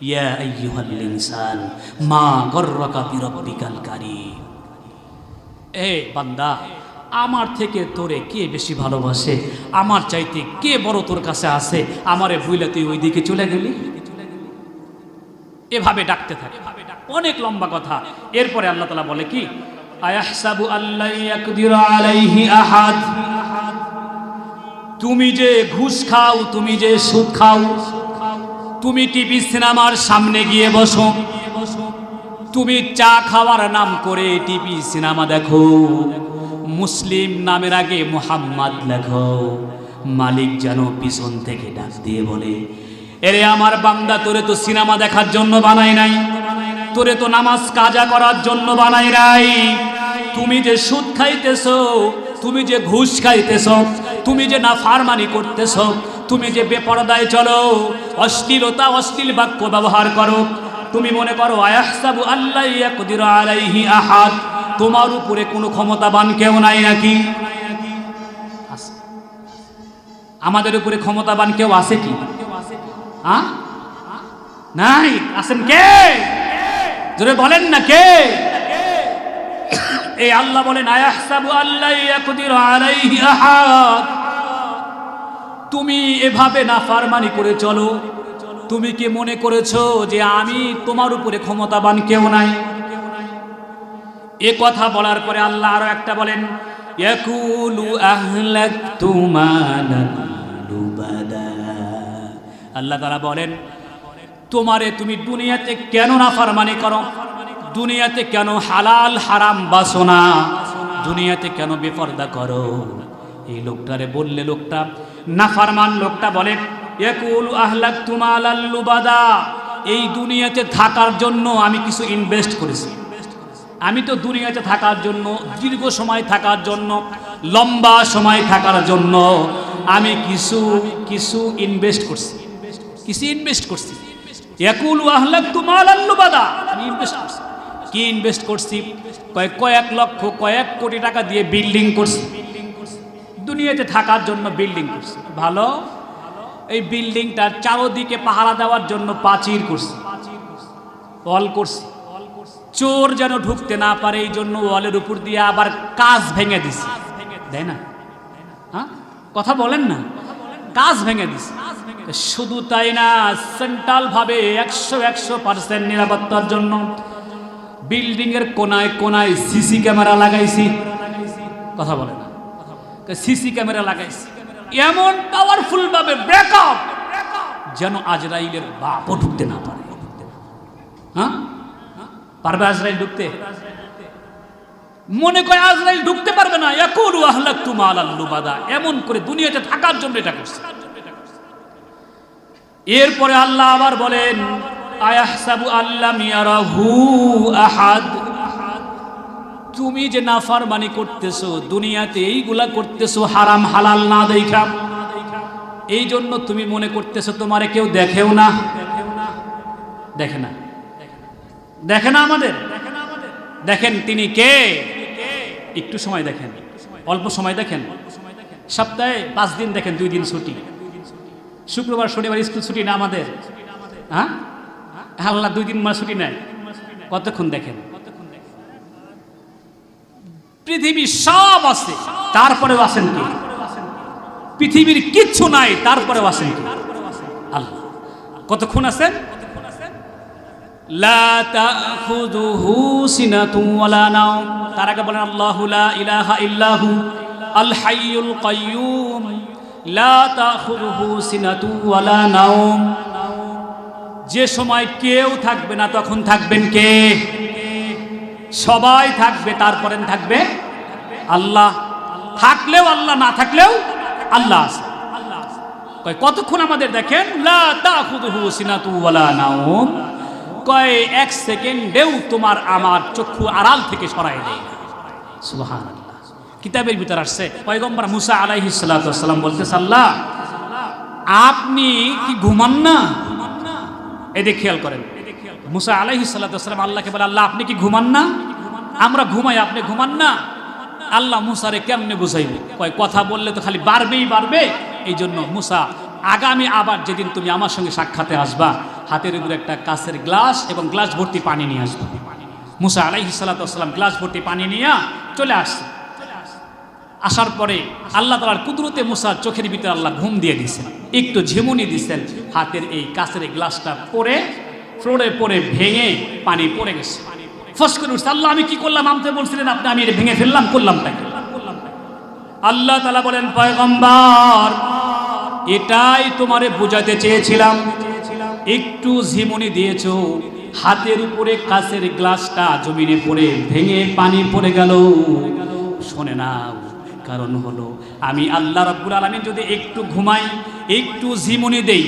ইয়া মা এ বান্দা, আমার থেকে তোরে কে বেশি ভালোবাসে? আমার চাইতে কে বড় তোর কাছে আছে? আমারে ভুইলে তুই ওই দিকে চলে গেলি? এভাবে ডাকতে থাকে। অনেক লম্বা কথা। এরপরে আল্লাহ তালা বলে কি? তুমি যে ঘুষ খাও, তুমি যে সুদ খাও তুমি টিভি সিনেমার সামনে গিয়ে বসো। তুমি চা খাওয়ার নাম করে টিভি সিনেমা দেখো। মুসলিম নামের আগে মোহাম্মদ লেখো। মালিক যেন পিছন থেকে ডাক দিয়ে বলে, এরে আমার বান্দা, তোরে তো সিনেমা দেখার জন্য বানাই নাই। তোরে তো নামাজ কাজা করার জন্য বানাই নাই। তুমি যে সুদ খাইতেছো, তুমি যে ঘুষ খাইতেছো, তুমি যে না ফারমানি করতেছো তুমি যে বেপরদায় চলো, অশ্লীলতা, অশ্লীল বাক্য ব্যবহার করো। তুমি মনে করো, আয়াহসাবু আল্লাহ আলাইহি আহাদ। তোমার উপরে কোনো ক্ষমতাবান কেউ নাই নাকি? আছে। আমাদের উপরে ক্ষমতাবান কেউ আছে কি? নাই। আছেন কে? জোরে বলেন না কে? এই আল্লাহ বলেন, আয়াহসাবু আল্লাহ আলাইহি আহাদ। তুমি এভাবে না ফারমানি করে চলো। তুমি কি মনে করেছ যে আমি তোমার উপরে ক্ষমতাবান কেউ নাই? এ কথা বলার পরে আল্লাহ আরও একটা বলেন আল্লাহ তারা বলেন, তোমারে তুমি দুনিয়াতে কেন না ফারমানি করো? দুনিয়াতে কেন হালাল, হারাম বাসো না? দুনিয়াতে কেন বেপর্দা করো? এই লোকটারে বললে লোকটা নাফারমান লোকটা বলে, একুল আহলাক তুমাল এই দুনিয়াতে থাকার জন্য আমি কিছু ইনভেস্ট করেছি। আমি তো দুনিয়াতে থাকার জন্য, দীর্ঘ সময় থাকার জন্য, লম্বা সময় থাকার জন্য আমি কিছু কিছু ইনভেস্ট করছি। কিছু ইনভেস্ট করছি। একুল আহলাক তুমাল আমি ইনভেস্ট করছি। কি ইনভেস্ট করছি? কয়েক কয়েক লক্ষ, কয়েক কোটি টাকা দিয়ে বিল্ডিং করছি। দুনিয়াতে থাকার জন্য বিল্ডিং করছি। ভালো? এই বিল্ডিংটার চারোদিকে পাহারা দেওয়ার জন্য প্রাচীর করছি। ওয়াল করছি। চোর যেন ঢুকতে না পারে, এই জন্য ওয়ালের উপর দিয়ে আবার কাজ ভেঙে দিছি। তাই না? হ্যাঁ? কথা বলেন না। কাজ ভেঙে দিছি। শুধু তাই না সেন্ট্রাল ভাবে একশো একশো পার্সেন্ট নিরাপত্তার জন্য বিল্ডিং এর কোনায় কোনায় সিসি ক্যামেরা লাগাইছি। কথা বলে না। সিসি ক্যামেরা লাগাইছি। এমন পাওয়ারফুল ভাবে ব্রেকআপ যেন আজরাইলের বাপও ঢুকতে না পারে। হ্যাঁ? পারবে আজরাইল ঢুকতে? মনে করে আজরাইল ঢুকতে পারবে না। একুলু আহলাক তুমা আলাল্লুবাদা এমন করে দুনিয়াতে থাকার জন্য এটা করছে। এরপরে আল্লাহ আবার বলেন, আয়াহসাবু আল্লাহ মিয়ারাহু আহাদ? তুমি যে নাফারমানি করতেছো, দুনিয়াতে এইগুলা করতেছো, হারাম, হালাল না দেখা। এই জন্য তুমি মনে করতেছো, তোমারে কেউ দেখেও না। দেখে না। দেখে না আমাদের? দেখেন তিনি কে? একটু সময় দেখেন। অল্প সময় দেখেন। সপ্তাহে পাঁচ দিন দেখেন, দুই দিন ছুটি। শুক্রবার, শনিবার স্কুল ছুটি না আমাদের? হ্যাঁ? আল্লাহ দুই দিন মাস ছুটি নেয়। কতক্ষণ দেখেন? পৃথিবী সব আছে, তারপরেও আছেন কি? পৃথিবীর কিচ্ছু নাই, তারপরেও আছেন কি? আল্লাহ। কতক্ষণ আছেন তার আগে বলেন, আল্লাহু ইলাহা ইল্লাহু আল হাইয়ুল কাইয়্যুম লা তাখুযুহু সিনাতুন ওয়ালা নাওম। যে সময় কেউ থাকবে না, তখন থাকবেন কে? সবাই থাকবে, তারপরে থাকবে আল্লাহ। থাকলেও আল্লাহ, না থাকলেও আল্লাহ আছে। কয়, কতক্ষণ আমাদের দেখেন? কয়, এক সেকেন্ডেও তোমার আমার চক্ষু আড়াল থেকে সরাই দেয় সুবহানাল্লাহ। কিতাবের ভিতর আসছে, পয়গম্বর মুসা আলাইহিস সালাতু ওয়াসসালাম বলতেছে, আল্লাহ, আপনি কি ঘুমান না? এদিকে খেয়াল করেন। মুসা আলাইহি সাল্লাম আল্লাহকে বলে, আল্লাহ, আপনি কি ঘুমান না? আমরা ঘুমাই, আপনি ঘুমান না। আল্লাহ মুসারে কেমনে বুঝাইবে? কয়, কথা বললে তো খালি বাড়বেই, বাড়বে। এই জন্য মুসা, আগামী আবার যেদিন তুমি আমার সঙ্গে সাক্ষাতে আসবা, হাতের উপরে একটা কাছের গ্লাস এবং গ্লাস ভর্তি পানি নিয়ে আসবে। মুসা আলাইহি সালাতাম গ্লাস ভর্তি পানি নিয়ে চলে আসছে। আসার পরে আল্লাহ তালার কুদরতে মুসার চোখের ভিতরে আল্লাহ ঘুম দিয়ে দিছেন একটু ঝিমুনি দিছেন হাতের এই কাছের গ্লাসটা পরে ফ্লোরে পরে ভেঙে পানি পড়ে গেছে। ফস করে উঠছে, আল্লাহ, আমি কি করলাম? আমতে বলছিলেন আপনি, আমি এটা ভেঙে ফেললাম, করলাম তাকে। আল্লাহ তালা বলেন, পয়গম্বর, এটাই তোমারে বোঝাতে চেয়েছিলাম। একটু ঝিমুনি দিয়েছ, হাতের উপরে কাছের গ্লাসটা জমিনে পড়ে ভেঙে পানি পড়ে গেল। শোনে না, কারণ হলো, আমি আল্লাহ রাব্বুল আলামিন যদি একটু ঘুমাই, একটু ঝিমুনি দেই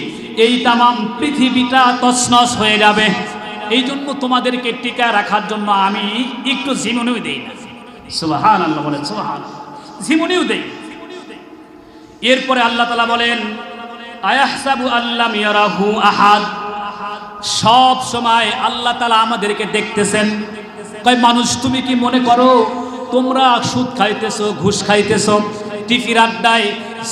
এই তামাম পৃথিবীটা তছনছ হয়ে যাবে। এই জন্য তোমাদেরকে টিকা রাখার জন্য আমি একটু ঝিমুনিও দেই না। সুবাহান আল্লাহ বলেন সুবাহান ঝিমুনিও দেই। এরপরে আল্লাহ তালা বলেন, আয়াহসাবু আল্লাহ ইয়ারাহু আহাদ। সব সময় আল্লাহ তালা আমাদেরকে দেখতেছেন। কয়, মানুষ, তুমি কি মনে করো তোমরা সুদ খাইতেছো, ঘুষ খাইতেছো? টিফির আড্ডায়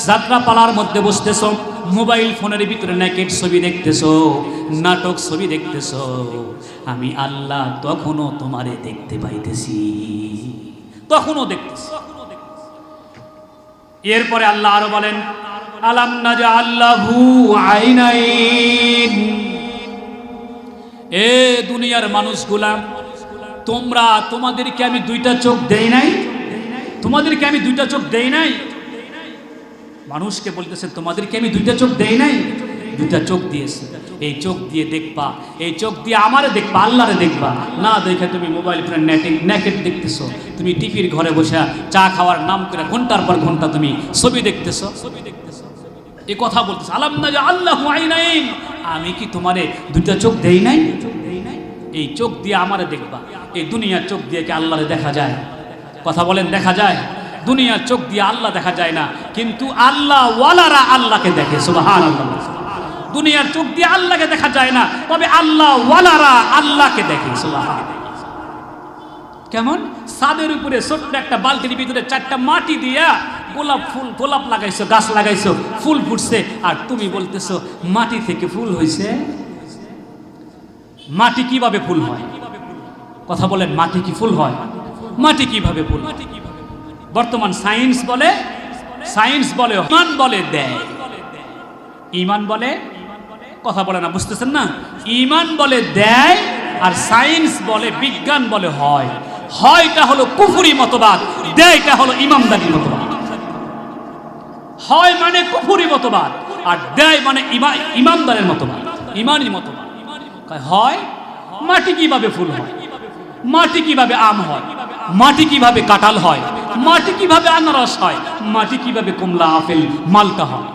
যাত্রা পালার মধ্যে বসতেছো, মোবাইল ফোনের ভিতরে নেকেট ছবি দেখতেছো, নাটক ছবি দেখতেছো। আমি আল্লাহ তখনও তোমারে দেখতে পাইতেছি, তখনও দেখতেছি। এরপরে আল্লাহ আরও বলেন, আলাম নাজা আল্লাহু আইনাইন। এ দুনিয়ার মানুষগুলা, তোমরা তোমাদেরকে আমি দুইটা চোখ দেই নাই? তোমাদেরকে আমি দুইটা চোখ দেই নাই? মানুষকে বলতেছে, তোমাদেরকে আমি দুইটা চোখ দেই নাই? দুইটা চোখ দিয়েছে। এই চোখ দিয়ে দেখবা, এই চোখ দিয়ে আমারে দেখবা, আল্লাহরে দেখবা। না দেখে তুমি মোবাইল ফোনে নেটে, নেকেট দেখতেছো। তুমি টিভির ঘরে বসে চা খাওয়ার নাম করে ঘণ্টার পর ঘণ্টা তুমি ছবি দেখতেছো। ছবি দেখতেছো এ কথা বলতেছে, আলাম না যে আল্লাহ আইনাইন। আমি কি তোমারে দুইটা চোখ দেই নাই? এই চোখ দিয়ে আমারে দেখবা। এই দুনিয়ার চোখ দিয়ে কি আল্লাহরে দেখা যায়? কথা বলেন, দেখা যায়? দুনিয়ার চোখ দিয়ে আল্লাহ দেখা যায় না। কিন্তু আল্লাহ ওয়ালারা আল্লাহকে দেখে সুবাহান দুনিয়ার চোখ দিয়ে আল্লাহকে দেখা যায় না, তবে আল্লাহ ওয়ালারা আল্লাহকে দেখে সুবাহান কেমন? ছাদের উপরে ছোট্ট একটা বালতির ভিতরে চারটা মাটি দিয়া গোলাপ ফুল, গোলাপ লাগাইছো, গাছ লাগাইছো, ফুল ফুটছে, আর তুমি বলতেছো, মাটি থেকে ফুল হয়েছে মাটি কীভাবে ফুল হয়? কথা বলেন, মাটি কি ফুল হয়? মাটি কীভাবে ফুল হয়? বর্তমান সায়েন্স বলে সায়েন্স বলে, ইমান বলে দেয়। ইমান বলে, কথা বলে না, বুঝতেছেন না? ইমান বলে দেয় আর সায়েন্স বলে, বিজ্ঞান বলে হয়। হয়টা হলো কুফুরি মতবাদ, দেয়টা হলো ইমামদারি মতবাদ। হয় মানে কুফুরি মতবাদ, আর দেয় মানে ইমা- ইমানদারের মতবাদ ইমানি মতবাদ। হয়, মাটি কীভাবে ফুল হয়? মাটি কীভাবে আম হয়? মাটি কীভাবে কাঁঠাল হয়? মাটি কীভাবে আনারস হয়? মাটি কীভাবে কমলা, আপেল মালটা হয়?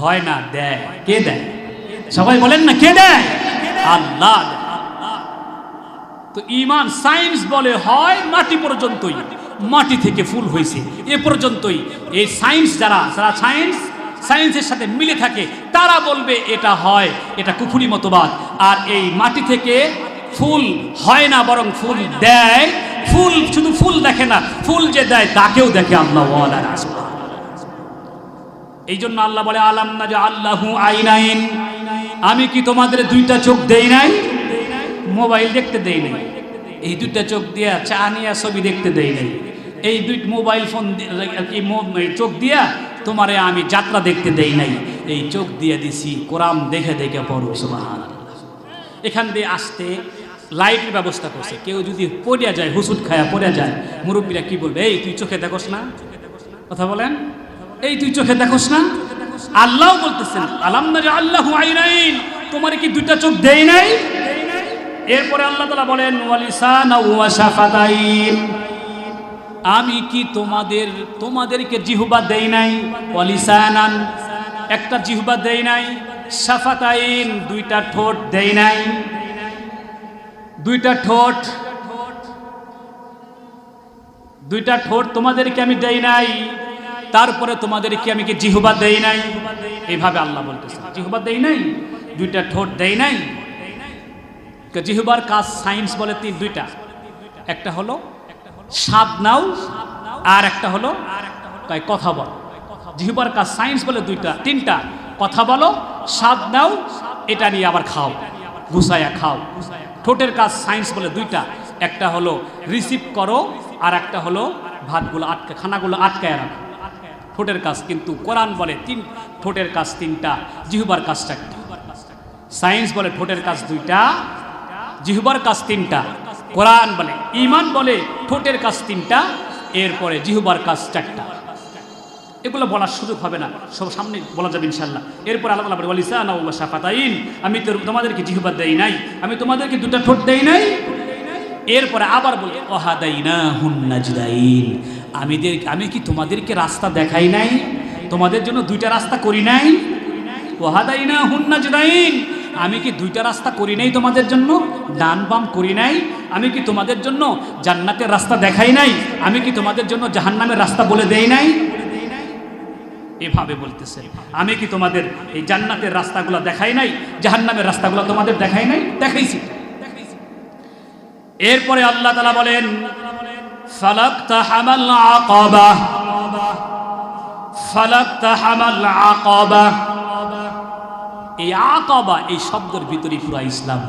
হয় না, দেয়। কে দেয়? সবাই বলেন না, কে দেয়? আল্লাহ তো ইমান সায়েন্স বলে হয় মাটি পর্যন্তই। মাটি থেকে ফুল হয়েছে। এ পর্যন্তই। এই সায়েন্স যারা যারা সায়েন্স, সায়েন্সের সাথে মিলে থাকে, তারা বলবে এটা হয়, এটা কুফুরি মতবাদ। আর এই মাটি থেকে ফুল হয় না, বরং ফুল দেয়। ফুল শুধু ফুল দেখে না, ফুল যে দেয় তাকেও দেখে আল্লাহ এই জন্য আল্লাহ বলে, আলাম না যে আল্লাহু আইনাইন? আমি কি তোমাদের দুইটা চোখ দেই নাই? মোবাইল দেখতে দেই নাই। এই দুইটা চোখ দিয়া চা নিয়া ছবি দেখতে দেই নাই। এই দুই মোবাইল ফোন চোখ দিয়া তোমারে আমি যাত্রা দেখতে দেই নাই। এই চোখ দিয়ে দিছি কোরআন দেখে দেখে পড়ো সুবহান এখান দিয়ে আসতে লাইটের ব্যবস্থা করছে। কেউ যদি পড়িয়া যায় হুসুট খায়া পড়িয়া যায়, মুরব্বীরা কি বলবে, এই, তুই চোখে দেখোস না? কথা বলেন। এই, তুই চোখে দেখোস না? আল্লাহ বলতেছেন, আলাম না যে আল্লাহ আইনাইন, তোমার কি দুইটা চোখ দেই নাই? এরপরে আল্লাহ তালা বলেন আমি কি তোমাদের, তোমাদেরকে জিহুবা দেই নাই? ওয়ালিসানান, একটা জিহুবা দেই নাই সাফাতাইন দুইটা ঠোঁট দেই নাই। দুইটা ঠোঁট। দুইটা ঠোঁট তোমাদেরকে আমি দেই নাই, তারপরে তোমাদেরকে আমি কি জিহুবা দেই নাই? এইভাবে আল্লাহ বলতেছে। জিহুবা দেই নাই, দুইটা ঠোঁট দেই নাই। জিহুবার কাজ সায়েন্স বলে তিন, দুইটা। একটা হলো স্বাদ নাও, আর একটা হলো কয় কথা বল। জিহুবার কাজ সায়েন্স বলে দুইটা, তিনটা। কথা বলো স্বাদ নাও, এটা নিয়ে আবার খাও, গুছায়া খাও। ঠোঁটের কাজ সায়েন্স বলে দুইটা। একটা হলো রিসিভ করো আর একটা হলো ভাতগুলো আটকে খানাগুলো আটকায় রাখো। ঠোঁটের কাজ কিন্তু কোরআন বলে তিন ঠোঁটের কাজ তিনটা, জিহুবার কাজটা একটা। সায়েন্স বলে ঠোঁটের কাজ দুইটা, জিহুবার কাজ তিনটা। কোরআন বলে ইমান বলে ঠোঁটের কাজ তিনটা, এরপরে জিহুবার কাজ চারটা এগুলো বলার সুযোগ হবে না। সব সামনে বলা যাবে ইনশাল্লাহ এরপর আল্লাহ তালা বলে, ওয়ালিসান ওয়া শাফাতাইন। আমি তোমাদেরকে জিহুবার দেই নাই। আমি তোমাদেরকে দুটা ঠোঁট দেই নাই। এরপরে আবার বলি অহাদাইনা হুন্নাজদাইন আমিদের আমি কি তোমাদেরকে রাস্তা দেখাই নাই? তোমাদের জন্য দুইটা রাস্তা করি নাই? ওহাদাইনা হুন্নাজদাইন আমি কি দুইটা রাস্তা করি নাই তোমাদের জন্য? ডান বাম করি নাই। আমি কি তোমাদের জন্য জান্নাতের রাস্তা দেখাই নাই? আমি কি তোমাদের জন্য জাহান্নামের রাস্তা বলে দেই নাই? এভাবে বলতেছে, আমি কি তোমাদের এই জান্নাতের রাস্তাগুলো দেখাই নাই? জাহান্নামের রাস্তাগুলো তোমাদের দেখাই নাই? দেখাইছি। এরপরে আল্লাহ তালা বলেন, ফালাক্তা হামাল আকাবা। হামাল আকাবা। এই আকাবা, এই শব্দের ভিতরে পুরা ইসলাম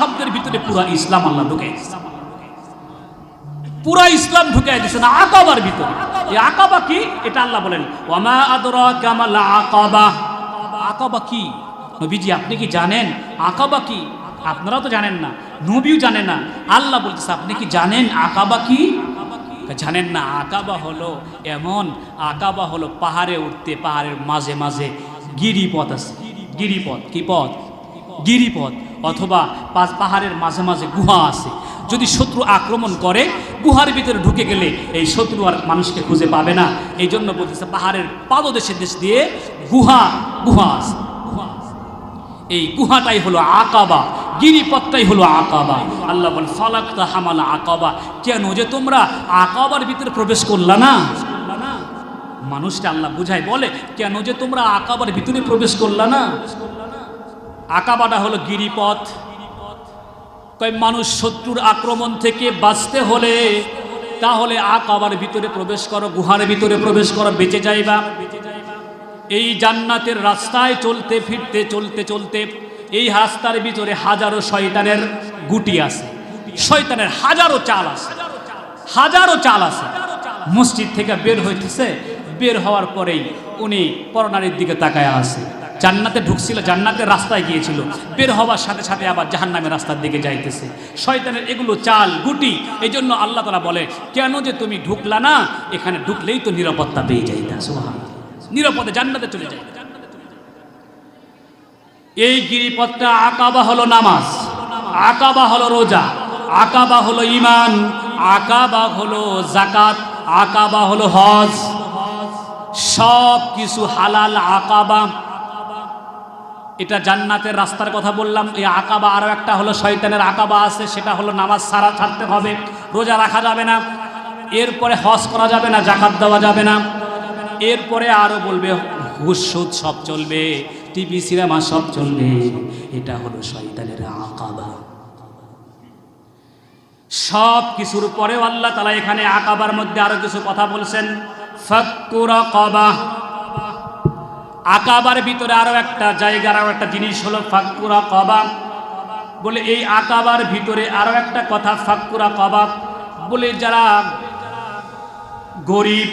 শব্দের ভিতরে পুরা ইসলাম আল্লাহ ঢুকে পুরা ইসলাম ঢুকে দিয়েছেন আকাবার ভিতরে। এই আকাবা কি? এটা আল্লাহ বলেন, ওয়ামা আদরা কামাল আকাবা। আকাবা কি? নবীজি, আপনি কি জানেন? আকাবা কি? আপনারা তো জানেন না, নবীও জানে না। আল্লাহ বলতেছে, আপনি কি জানেন আকাবা কি? জানেন না, আকাবা হলো এমন, আকাবা হলো পাহাড়ে উঠতে, পাহাড়ের মাঝে মাঝে গিরিপথ আছে। গিরিপথ, কি পথ? গিরিপথ। অথবা পাঁচ পাহাড়ের মাঝে মাঝে গুহা আছে। যদি শত্রু আক্রমণ করে, গুহার ভিতরে ঢুকে গেলে এই শত্রু আর মানুষকে খুঁজে পাবে না। এই জন্য বলতেছে, পাহাড়ের পাদদেশের দেশ দিয়ে গুহা গুহা আছে গুহা আছে। এই গুহাটাই হলো আকাবা, গিরিপথটাই হলো আকাবা। আল্লাহ বল ফালাক্তা হামালা আকাবা। কেন যে তোমরা আকাবার ভিতরে প্রবেশ করলা না? মানুষটা আল্লাহ বুঝায় বলে, কেন যে তোমরা আকাবার ভিতরে প্রবেশ করলা না? আকাবাটা হলো গিরিপথ। কয়, মানুষ শত্রুর আক্রমণ থেকে বাঁচতে হলে তাহলে আকাবার ভিতরে প্রবেশ করো, গুহার ভিতরে প্রবেশ করো, বেঁচে যাইবা। এই জান্নাতের রাস্তায় চলতে, ফিরতে, চলতে চলতে এই রাস্তার ভিতরে হাজারো শয়তানের গুটি আছে। শয়তানের হাজারো চাল আছে। হাজারো চাল আছে। মসজিদ থেকে বের হইতেছে। বের হওয়ার পরেই উনি পরনারীর দিকে তাকায় আছে। জান্নাতে ঢুকছিল, জান্নাতের রাস্তায় গিয়েছিল। বের হওয়ার সাথে সাথে আবার জাহান্নামের রাস্তার দিকে যাইতেছে। শয়তানের এগুলো চাল, গুটি এই জন্য আল্লাহ তালা বলে, কেন যে তুমি ঢুকলা না, এখানে ঢুকলেই তো নিরাপত্তা পেয়ে যাইতা। সুবহানাল্লাহ। নিরাপদে জান্নাতে চলে যায় এই গিরিপথটা আকাবা হলো নামাজ, আকাবা হলো রোজা, আকাবা হলো ইমান আকাবা হলো জাকাত আকাবা হলো হজ। সব কিছু হালাল আকাবা। এটা জান্নাতের রাস্তার কথা বললাম, এই আঁকাবা আরও একটা হলো শয়তানের আঁকাবা আছে, সেটা হলো নামাজ সারা ছাড়তে হবে, রোজা রাখা যাবে না, এরপরে হজ করা যাবে না, জাকাত দেওয়া যাবে না, এরপরে আরও বলবে হুস সুদ সব চলবে, টিভি, সিনেমা সব চলবে, এটা হলো শয়তানের আকাবা। সব কিছুর পরেও আল্লাহ তালা এখানে আকাবার মধ্যে আরও কিছু কথা বলছেন ফাক্কুরা কবা। আকাবার ভিতরে আরও একটা জায়গার আরও একটা জিনিস হলো ফাক্কুরা কবা। বলে এই আকাবার ভিতরে আরও একটা কথা, ফাক্কুরা কবা। বলে যারা গরিব,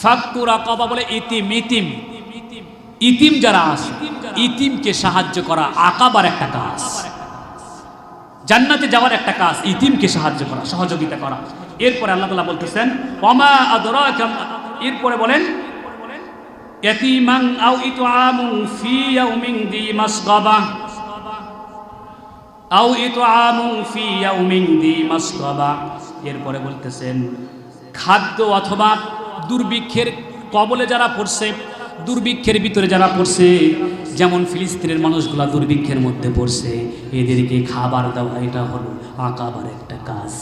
ফাক্কুরা কবা বলে ইতিম ইতিম। ইতিম যারা আছে, ইতিমকে সাহায্য করা আকাবার একটা কাজ। জান্নাতে যাওয়ার একটা কাজ, ইতিমকে সাহায্য করা, সহযোগিতা করা। এরপরে আল্লাহ বলতেছেন অমা আদরাকা এরপরে বলেন ইয়াতীমান আও ইতআমু ফি ইয়াউমিন দি মাসগাবা আও ইতআমু ফি ইয়াউমিন দি মাসগাবা এরপরে বলতেছেন, খাদ্য অথবা দুর্ভিক্ষের কবলে যারা পড়ছে, দুর্ভিক্ষের ভিতরে যারা পড়ছে, যেমন ফিলিস্তিনের মানুষগুলা দুর্ভিক্ষের মধ্যে পড়ছে, এদেরকে খাবার দেওয়া, এটা হলো আঁকাবার একটা কাজ।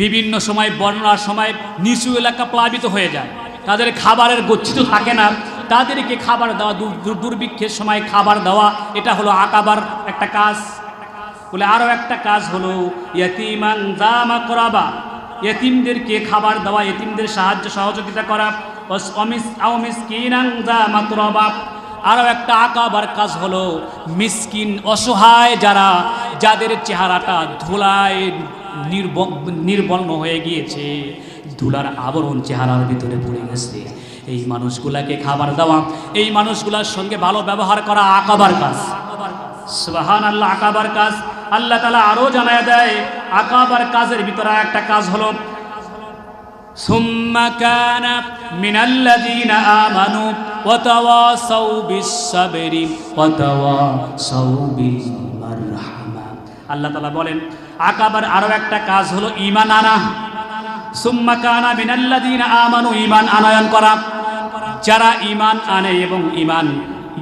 বিভিন্ন সময়, বন্যার সময় নিচু এলাকা প্লাবিত হয়ে যায়। তাদের খাবারের গচ্ছিত থাকে না। তাদেরকে খাবার দেওয়া দুর্ভিক্ষের সময় খাবার দেওয়া, এটা হলো আঁকাবার একটা কাজ। বলে আরও একটা কাজ হলো, ইয়াতিমান জামা করাবা। এতিমদেরকে খাবার দেওয়া এতিমদের সাহায্য, সহযোগিতা করা। আরও একটা আঁকাবার কাজ হলো, মিসকিন অসহায় যারা, যাদের চেহারাটা ধুলায় নির্ব নির্বর্ণ হয়ে গিয়েছে। ধুলার আবরণ চেহারার ভিতরে পড়ে গেছে এই মানুষগুলাকে খাবার দেওয়া এই মানুষগুলার সঙ্গে ভালো ব্যবহার করা আঁকাবার কাজ সুবাহান আল্লাহ আঁকাবার কাজ আল্লাহ তালা আরও জানায় দেয় আঁকাবার কাজের ভিতরে একটা কাজ হলো ثم كان من الذين آمنوا وتواصوا بالصبر وتواصوا بالمرحمة আল্লাহ তালা বলেন আকাবার আরো একটা কাজ হলো ইমান আনা সুম্মা কানা মিনাল্লাযীনা আমানু ইমান আনয়ন করা। যারা ইমান আনে এবং ইমান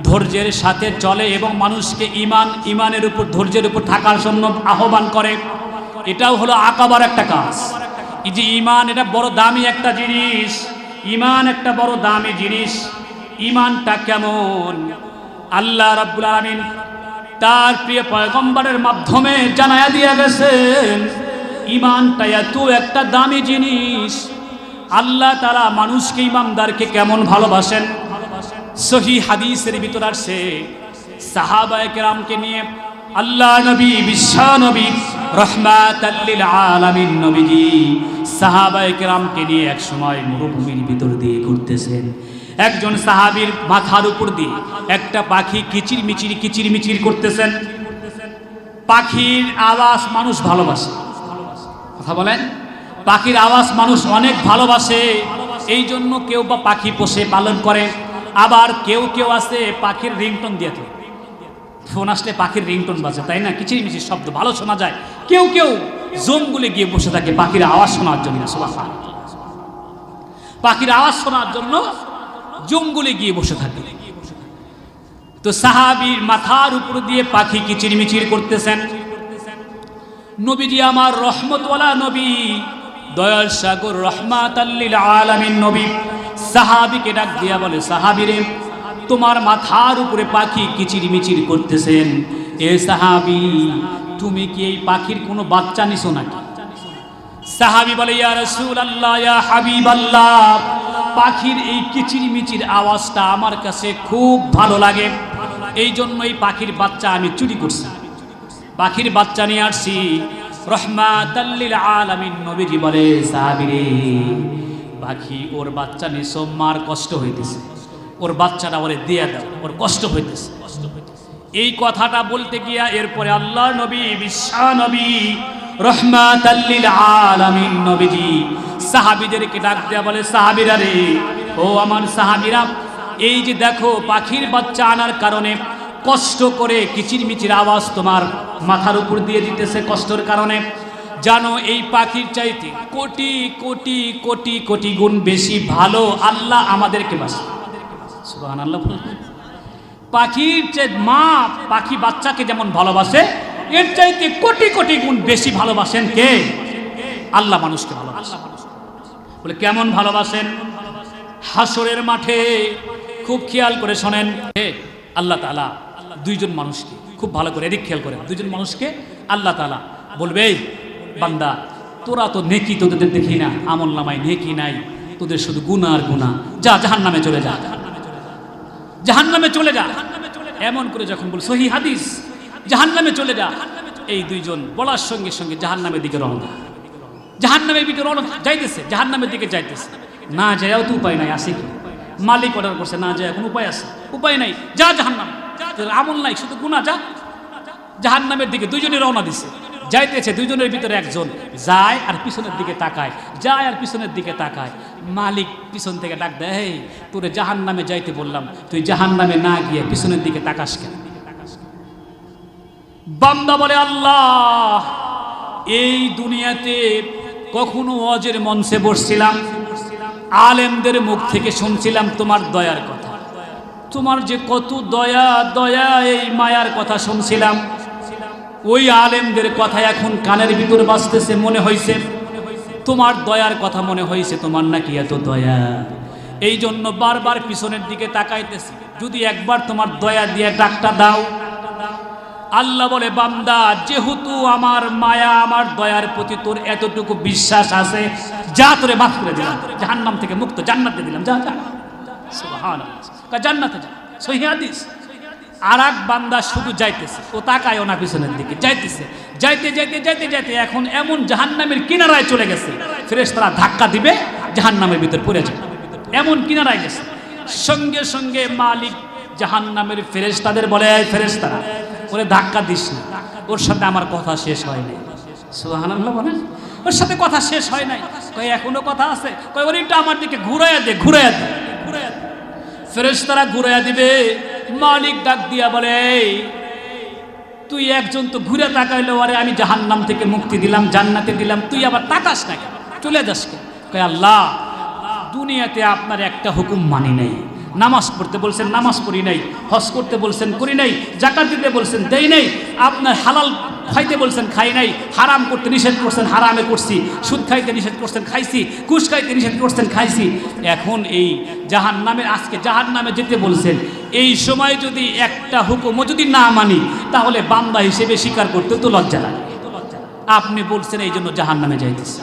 ধৈর্যের সাথে চলে এবং মানুষকে ইমান ইমানের উপর, ধৈর্যের উপর থাকার জন্য আহ্বান করে, এটাও হলো আকাবার একটা কাজ। এই যে ইমান এটা বড় দামি একটা জিনিস। ইমান একটা বড় দামি জিনিস। ইমানটা কেমন? আল্লাহ রাব্বুল আলামিন তার প্রিয় পয়গম্বরের মাধ্যমে জানায়া দিয়ে গেছেন ইমানটা এত একটা দামি জিনিস। আল্লাহ তারা মানুষকে ইমামদারকে কেমন ভালোবাসেন? সহি হাদিসের ভিতর আসছে সাহাবায়ে কেরামকে নিয়ে, আল্লাহ নবী বিশ্বানবী রহমাতাল্লিল আলামিন নবীজি সাহাবায়ে কেরামকে নিয়ে এক সময় মরুভূমির ভিতর দিয়ে ঘুরতেছেন। একজন সাহাবীর মাথার উপর দিয়ে একটা পাখি কিচির মিচির কিচির মিচির করতেছেন। পাখির আওয়াজ মানুষ ভালোবাসে। কথা বলেন? পাখির আওয়াজ মানুষ অনেক ভালোবাসে, এই জন্য কেউ বা পাখি পোষে, পালন করে। আবার কেউ কেউ আছে পাখির রিংটন দিয়ে থাকে ফোন আসলে পাখির রিংটন বাজে, তাই না? কিচির মিচির শব্দ, ভালো শোনা যায়। কেউ কেউ জমগুলে গিয়ে বসে থাকে পাখির আওয়াজ শোনার জন্য। পাখির আওয়াজ শোনার জন্য জঙ্গলে গিয়ে বসে থাকে। তো সাহাবীর মাথার উপর দিয়ে পাখি কিচির মিচির করতেছেন। নবীজি আমার রহমতওয়ালা নবী। দয়াল সাগর রহমাত আলামিন নবী। সাহাবিকে ডাক দিয়া বলে, সাহাবিরে, তোমার মাথার উপরে পাখি কিচির মিচির করতেছেন। এ সাহাবি, তুমি কি এই পাখির কোনো বাচ্চা নিছো নাকি? সাহাবি বলে, ইয়া রাসূল আল্লাহ ইয়া হাবিব আল্লাহ পাখির এই কিচির মিচির আওয়াজটা আমার কাছে খুব ভালো লাগে। এই জন্য এই পাখির বাচ্চা আমি চুরি করছি। পাখির বাচ্চা নিয়ে আসছি। রহমাতাল্লিল আলামিন, নবীজি বলে, সাহাবিরে, পাখি ওর বাচ্চা নিছো মার কষ্ট হইতেছে। ওর বাচ্চাটা বলে দিয়ে দাও, ওর কষ্ট হইতেছে। কষ্ট এই কথাটা বলতে গিয়া এরপরে আল্লাহ নবী, বিশ্বা নবী রহমাতাল্লিল আলামিন, নবীজি সাহাবীদেরকে ডাক দেয়া বলে, সাহাবীরা রে, ও আমার সাহাবীরা, এই যে দেখো পাখির বাচ্চা আনার কারণে কষ্ট করে কিচির মিচির আওয়াজ তোমার মাথার উপর দিয়ে দিতেছে কষ্টের কারণে। জানো, এই পাখির চাইতে কোটি কোটি কোটি কোটি গুণ বেশি ভালো আল্লাহ আমাদেরকে বাসে। পাখির যে মা, পাখি বাচ্চাকে যেমন ভালোবাসে, এর চাইতে কোটি কোটি গুণ বেশি ভালোবাসেন কে? আল্লাহ মানুষকে ভালোবাসেন বলে, কেমন ভালোবাসেন? হাসরের মাঠে। খুব খেয়াল করে শোনেন। আল্লাহ তালা দুইজন মানুষকে, খুব ভালো করে, এদিক খেয়াল করে দুইজন মানুষকে আল্লাহ তালা বলবে, "এই বান্দা, তোরা তো নেকি তোদের দেখি না, আমল নামায় নেকি নাই, তোদের শুধু গুণা আর গুণা যা জাহান নামে চলে যা। জাহান নামে চলে যা। এমন করে যখন বল, সহি হাদিস জাহান নামে চলে যা। এই দুইজন বলার সঙ্গে সঙ্গে জাহান নামের দিকে রওনা। জাহান নামের দিকে রওনা যাইতেছে জাহান নামের দিকে যাইতেছে। না যাইও তো উপায় নাই আসে কি? মালিক অর্ডার করছে না যায় এখন উপায় আছে। উপায় নাই যা জাহান নাম আমল নাই শুধু গুণা যা। জাহান নামের দিকে দুইজনে রওনা দিছে। যাইতেছে দুইজনের ভিতরে একজন যায় আর পিছনের দিকে তাকায়। যায় আর পিছনের দিকে তাকায়। মালিক পিছন থেকে ডাক দেয় "এই, তোরে জাহান নামে যাইতে বললাম। তুই জাহান নামে না গিয়ে পিছনের দিকে তাকাস কেন? বান্দা বলে আল্লাহ এই দুনিয়াতে কখনো অজের মঞ্চে বসছিলাম। আলেমদের মুখ থেকে শুনছিলাম তোমার দয়ার কথা। তোমার যে কত দয়া দয়া এই মায়ার কথা শুনছিলাম। ওই আলেমদের কথা এখন কানের ভিতর বাঁচতেছে মনে হয়েছে তোমার দয়ার কথা মনে হয়েছে তোমার নাকি এত দয়া। এই জন্য বারবার পিছনের দিকে তাকাইতেছি। যদি একবার তোমার দয়া দিয়ে ডাকটা দাও আল্লাহ বলে, বান্দা, যেহেতু আমার মায়া, আমার দয়ার প্রতি তোর এতটুকু বিশ্বাস আছে, যা তোরে মাফ করে দিলাম, জাহান্নাম থেকে মুক্ত, জান্নাতে দিলাম, যা যা। জান্নাতে যা। সহি হাদিস? আর এক বান্দা শুধু যাইতেছে, ও তাকায় না পিছনের দিকে, যাইতেছে। যাইতে যাইতে যাইতে যাইতে এখন এমন জাহান্নামের কিনারায় চলে গেছে ফেরেস তারা ধাক্কা দিবে, জাহান্নামের ভিতর পড়ে যায় এমন কিনারায় গেছে। সঙ্গে সঙ্গে মালিক জাহান্নামের ফেরেস তাদের বলে ফেরেস তারা ওরে ধাক্কা দিস না। ওর সাথে আমার কথা শেষ হয় নাই। বলেন। ওর সাথে কথা শেষ হয় নাই। কয়, এখনও কথা আছে? কয়, ওর একটু আমার দিকে ঘুরাইয়া দে ঘুরাইয়া দে। ঘুরাইয়া দে ফেরেশতারা ঘুরাইয়া দিবে। মালিক ডাক দিয়া বলে তুই একজন তো ঘুরে তাকাইলো, আরে আমি জাহান্নাম থেকে মুক্তি দিলাম, জান্নাতে দিলাম। তুই আবার তাকাস না? চলে যাস কেন? কয়, আল্লাহ, দুনিয়াতে আপনার একটা হুকুম মানি নাই। নামাজ পড়তে বলছেন, নামাজ পড়ি নাই, হজ করতে বলছেন, করি নাই, জাকাত দিতে বলছেন, দেই নাই, আপনার হালাল খাইতে বলছেন, খাই নাই, হারাম করতে নিষেধ করছেন, হারামে করছি, সুদ খাইতে নিষেধ করছেন, খাইছি, কুশ খাইতে নিষেধ করছেন, খাইছি। এখন এই জাহান নামে আজকে জাহান নামে যেতে বলছেন, এই সময় যদি একটা হুকুমও যদি না মানি, তাহলে বান্দা হিসেবে স্বীকার করতে তো লজ্জা লাগে। আপনি বলছেন, এই জন্য জাহান নামে যাইতেছে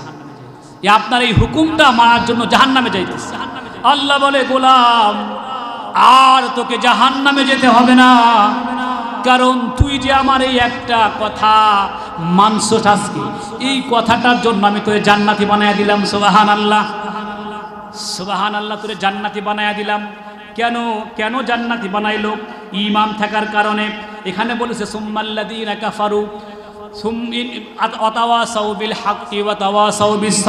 আপনার এই হুকুমটা মানার জন্য জাহান নামে যাইতেছে। আল্লাহ বলে, গোলাম আর তোকে জাহান নামে যেতে হবে না। কারণ তুই যে আমার এই একটা কথা মানস আজকে, এই কথাটার জন্য আমি তোরে জান্নাতি বানায় দিলাম সোবাহান আল্লাহ সুবাহান আল্লাহ তোরে জান্নাতি বানায়া দিলাম। কেন? কেন জান্নাতি বানাইলো? ইমাম থাকার কারণে। এখানে বলেছে সুম্মাল্লাদিনা তাওয়াসাউ বিস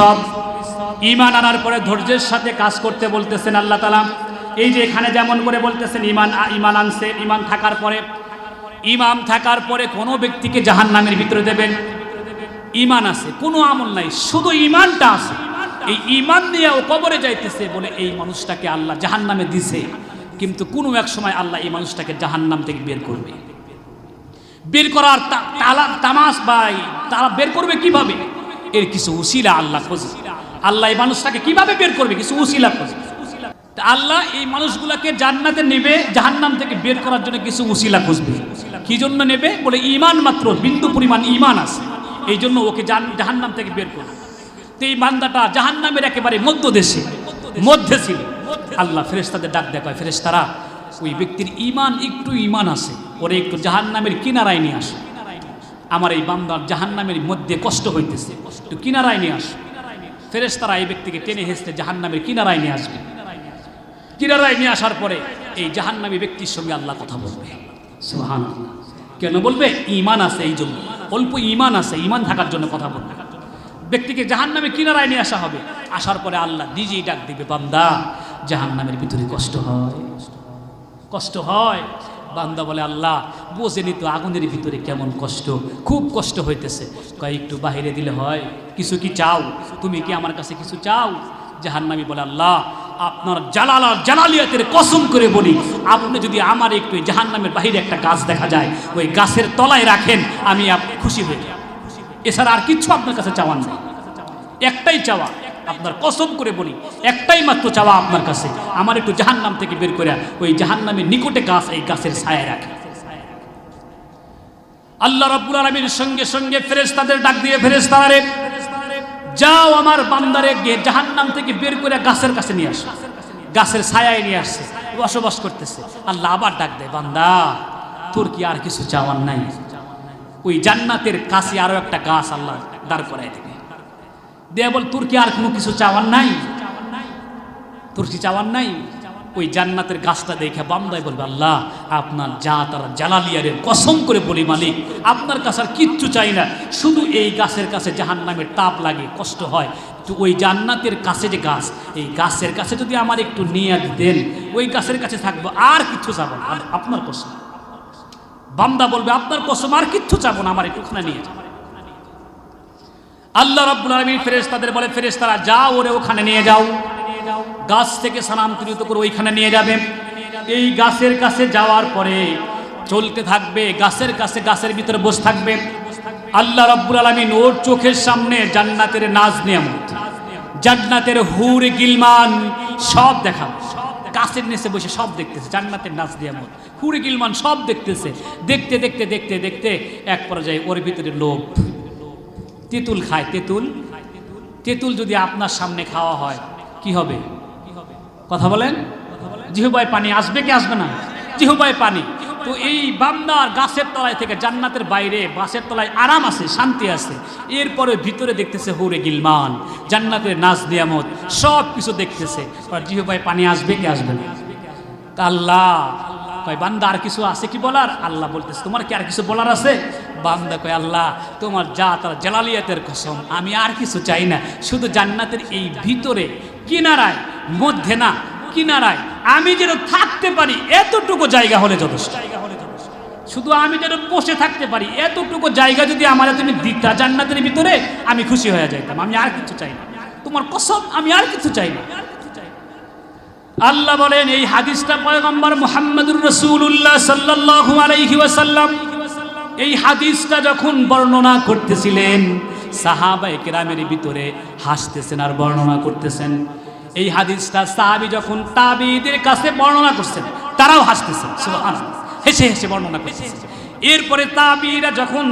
ইমান আনার পরে ধৈর্যের সাথে কাজ করতে বলতেছেন আল্লাহ তালা এই যে এখানে যেমন করে বলতেছেন, ইমান ইমান আনছে, ইমান থাকার পরে, ইমাম থাকার পরে কোনো ব্যক্তিকে জাহান নামের ভিতরে দেবেন। ইমান আছে, কোনো আমল নাই, শুধু ইমানটা আছে। এই ইমান নিয়ে ও কবরে যাইতেছে বলে এই মানুষটাকে আল্লাহ জাহান নামে দিছে। কিন্তু কোনো এক সময় আল্লাহ এই মানুষটাকে জাহান নাম থেকে বের করবে। বের করার তালা, তামাস ভাই তারা বের করবে কীভাবে? এর কিছু উসিলা আল্লাহ খোঁজে। আল্লাহ এই মানুষটাকে কীভাবে বের করবে? কিছু উসিলা খোঁজে। আল্লাহ এই মানুষগুলাকে জান্নাতে নেবে, জাহান্নাম থেকে বের করার জন্য কিছু উসিলা খুঁজবে। কি জন্য নেবে? বলে ইমান মাত্র, বিন্দু পরিমাণ ইমান আছে। এই জন্য ওকে জাহান্নাম থেকে বের করবে। তো এই বান্দাটা জাহান্নামের একেবারে মধ্য দেশে, মধ্যে ছিল। আল্লাহ ফেরেস্তাদের ডাক দেখায় ফেরেস্তারা ওই ব্যক্তির ইমান একটু ইমান আছে। ওরে একটু জাহান্নামের কিনারায় নিয়ে আসে। আমার এই বান্দার জাহান্নামের মধ্যে কষ্ট হইতেছে। একটু কিনারায় নিয়ে আসে। ফেরেস্তারা এই ব্যক্তিকে টেনে হেসতে জাহান্নামের কিনারায় নিয়ে আসবে। কিনারায় নিয়ে আসার পরে এই জাহান্নামী ব্যক্তির সঙ্গে আল্লাহ কথা বলবে। সুহান কেন বলবে? ইমান আছে এই জন্য। অল্প ইমান আছে ইমান থাকার জন্য কথা বলবে। ব্যক্তিকে জাহান্নামে কিনারায় নিয়ে আসা হবে। আসার পরে আল্লাহ নিজেই ডাক দিবে, বান্দা, জাহান্নামের ভিতরে কষ্ট হয়। কষ্ট হয়। বান্দা বলে, আল্লাহ, বোঝেনি তো আগুনের ভিতরে কেমন কষ্ট। খুব কষ্ট হইতেছে। কয়, একটু বাহিরে দিলে হয়। কিছু কি চাও? তুমি কি আমার কাছে কিছু চাও? জাহান্নামি বলে, আল্লাহ আপনার জালাল জালালিয়াতের কসম করে বলি, আপনি যদি আমার একটু এই জাহান্নামের বাহিরে একটা গাছ দেখা যায়, ওই গাছের তলায় রাখেন, আমি আপনি খুশি হয়ে যাব। এছাড়া আর কিচ্ছু আপনার কাছে চাওয়ার নেই। একটাই চাওয়া, আপনার কসম করে বলি, একটাই মাত্র চাওয়া আপনার কাছে, আমার একটু জাহান্নাম থেকে বের করে ওই জাহান্নামের নিকটে গাছ, এই গাছের ছায়া রাখে আল্লাহ রাব্বুল আলামিন সঙ্গে সঙ্গে ফেরেশতাদের ডাক দিয়ে, ফেরেশতারে যাও আমার বান্দারে গিয়ে জাহান্নাম থেকে বের করে গাছের কাছে নিয়ে আসো। গাছের ছায়ায় নিয়ে আসছে, বসবাস করতেছে। আল্লাহ আবার ডাক দেয়, বান্দা, তোর কি আর কিছু চাওয়ার নাই? ওই জান্নাতের কাছে আরও একটা গাছ আল্লাহ দাঁড় করাই দেবে। দেয়া বল, তোর কি আর কোনো কিছু চাওয়ার নাই? তোর কি চাওয়ার নাই? ওই জান্নাতের গাছটা দেখে বান্দায় বলবে, আল্লাহ, আপনার যা তারা জালালিয়ারের কসম করে বলি, মালিক, আপনার কাছে আর কিচ্ছু চাই না। শুধু এই গাছের কাছে জাহান নামের তাপ লাগে, কষ্ট হয়। তো ওই জান্নাতের কাছে যে গাছ, এই গাছের কাছে যদি আমার একটু নিয়ে দেন, ওই গাছের কাছে থাকব, আর কিচ্ছু চাবো না। আপনার কসম। বান্দা বলবে, আপনার কসম, আর কিচ্ছু চাবো না, আমার একটুখানে নিয়ে যাও আল্লাহ রাব্বুল আলামিন ফেরেশতাদের বলে, ফেরেশতারা, যাও ওরে ওখানে নিয়ে যাও। গাছ থেকে স্থানান্তরিত করে ওইখানে নিয়ে যাবে। এই গাছের কাছে যাওয়ার পরে চলতে থাকবে, গাছের কাছে গাছের ভিতরে বসে থাকবে। আল্লাহ রাব্বুল আলামিন ওর চোখের সামনে জান্নাতের নাজ নিয়ামত, জান্নাতের হুর, গিলমান সব দেখাবে। গাছের নিচে বসে সব দেখতেছে, জান্নাতের নাচ দিয়া মত হুরে, গিলমান সব দেখতেছে। দেখতে দেখতে দেখতে দেখতে এক পর্যায়ে ওর ভিতরে লোভ, তেঁতুল খায়, তেঁতুল। তেঁতুল যদি আপনার সামনে খাওয়া হয়, কি হবে? কথা বলেন? জিহুবাই পানি আসবে কি আসবে না? জিহুবাই পানি। তো এই বান্দার গাছের তলায় থেকে জান্নাতের বাইরে গাছের তলায় আরাম আছে, শান্তি আছে। এরপরে ভিতরে দেখতেছে হুরে গিলমান, জান্নাতের নাচ নিয়ামত, সব কিছু দেখতেছে। আর জিহুবাই পানি আসবে কি আসবে না? আল্লাহ, কয়, বান্দা আর কিছু আছে কি বলার? আল্লাহ বলতেছে, তোমার কি আর কিছু বলার আছে? বান্দা কয়, আল্লাহ, তোমার যা তার জালালিয়াতের কসম, আমি আর কিছু চাই না। শুধু জান্নাতের এই ভিতরে কিনারায়, মধ্যে না, কিনারায়। আমি যেন থাকতে পারি, এতটুকু জায়গা হলে যথেষ্ট। শুধু আমি যেন বসে থাকতে পারি, এতটুকু জায়গা যদি আমার তুমি দিতা জান্নাতের ভিতরে, আমি খুশি হয়ে যাইতাম। আমি আর কিছু চাই না। তোমার কসম, আমি আর কিছু চাই না। আল্লাহ বলেন, এই হাদিসটা পয়গম্বর মুহাম্মদুর রসুল্লাহ সাল্লাল্লাহু আলাইহি এই হাদিসটা যখন বর্ণনা করতেছিলেন, সাহাবায়ে কেরামের ভিতরে হাসতেছেন আর বর্ণনা করতেছেন। এই হাদিসটা সাহাবী যখন তাবিদের কাছে বর্ণনা করছেন, তারাও হাসতেছেন হেসে হেসে বর্ণনা করতেছেন এরপরে তাবিরা যখন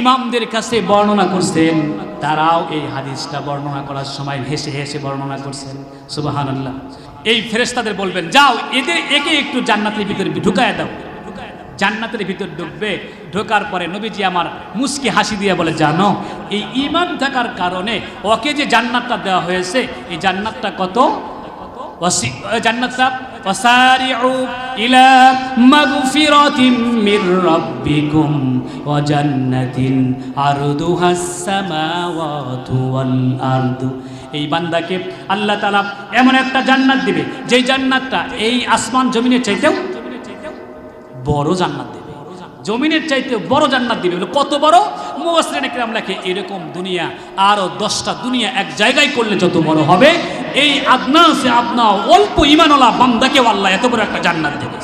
ইমামদের কাছে বর্ণনা করছেন, তারাও এই হাদিসটা বর্ণনা করার সময় হেসে হেসে বর্ণনা করছেন সুবাহান আল্লাহ এই ফেরেস্তাদের বলবেন, যাও, এদের একে একটু জান্নাতের ভিতরে ঢুকায় দাও। জান্নাতের ভিতর ঢুকবে ঢোকার পরে নবীজি আমার মুসকি হাসি দিয়ে বলে জানো এই ইমান থাকার কারণে ওকে যে জান্নাতটা দেওয়া হয়েছে এই জান্নাতটা কত ওয়াসি- ওই জান্নাতটা وسارعوا إلى مغفرة من ربكم وجنة عرضها السماوات والأرض এই বান্দাকে আল্লাহ তালা এমন একটা জান্নাত দিবে যেই জান্নাতটা এই আসমান জমিনের চাইতেও বড় জান্নাত দেবে। জমিনের চাইতে বড় জান্নাত দিবে। কত বড়? মুসলিনে কিরাম লেখে, এরকম দুনিয়া আরও দশটা দুনিয়া এক জায়গায় করলে যত বড় হবে, এই আদনা সে আপনা অল্প ইমানওয়ালা বান্দাকে আল্লাহ এত বড় একটা জান্নাত দেবে।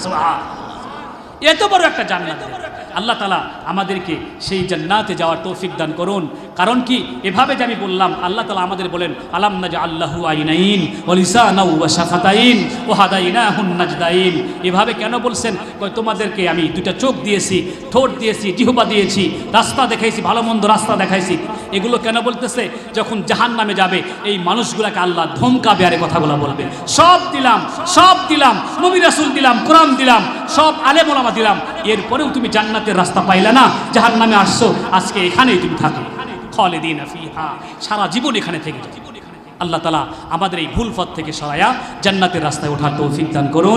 এত বড় একটা জান্নাত দেবে। আল্লাহ তালা আমাদেরকে সেই জান্নাতে যাওয়ার তৌফিক দান করুন। কারণ কি? এভাবে যে আমি বললাম, আল্লাহ তালা আমাদের বলেন, আলাম নাজ আল্লাহু আইনাইন ওলিসানাউ ওয়া শাফাতাইন ও নাজদাইন। এভাবে কেন বলছেন? তোমাদেরকে আমি দুটা চোখ দিয়েছি, ঠোঁট দিয়েছি, জিহবা দিয়েছি, রাস্তা দেখাইছি, ভালো মন্দ রাস্তা দেখাইছি। এগুলো কেন বলতেছে? যখন জাহান নামে যাবে, এই মানুষগুলাকে আল্লাহ ধমকাবে আরে কথাগুলো বলবে। সব দিলাম সব দিলাম, নবী রাসুল দিলাম, কোরআন দিলাম, সব আলেম ওলামা দিলাম। এরপরেও তুমি জান্নাতের রাস্তা পাইলে না যাহার নামে আসছো। আজকে এখানেই তুমি থাকো। খালিদিন ফিহা, সারা জীবন এখানে থেকে আল্লাহ তালা আমাদের এই ভুল পথ থেকে সরাইয়া জান্নাতের রাস্তায় ওঠার তৌফিক দান করুন।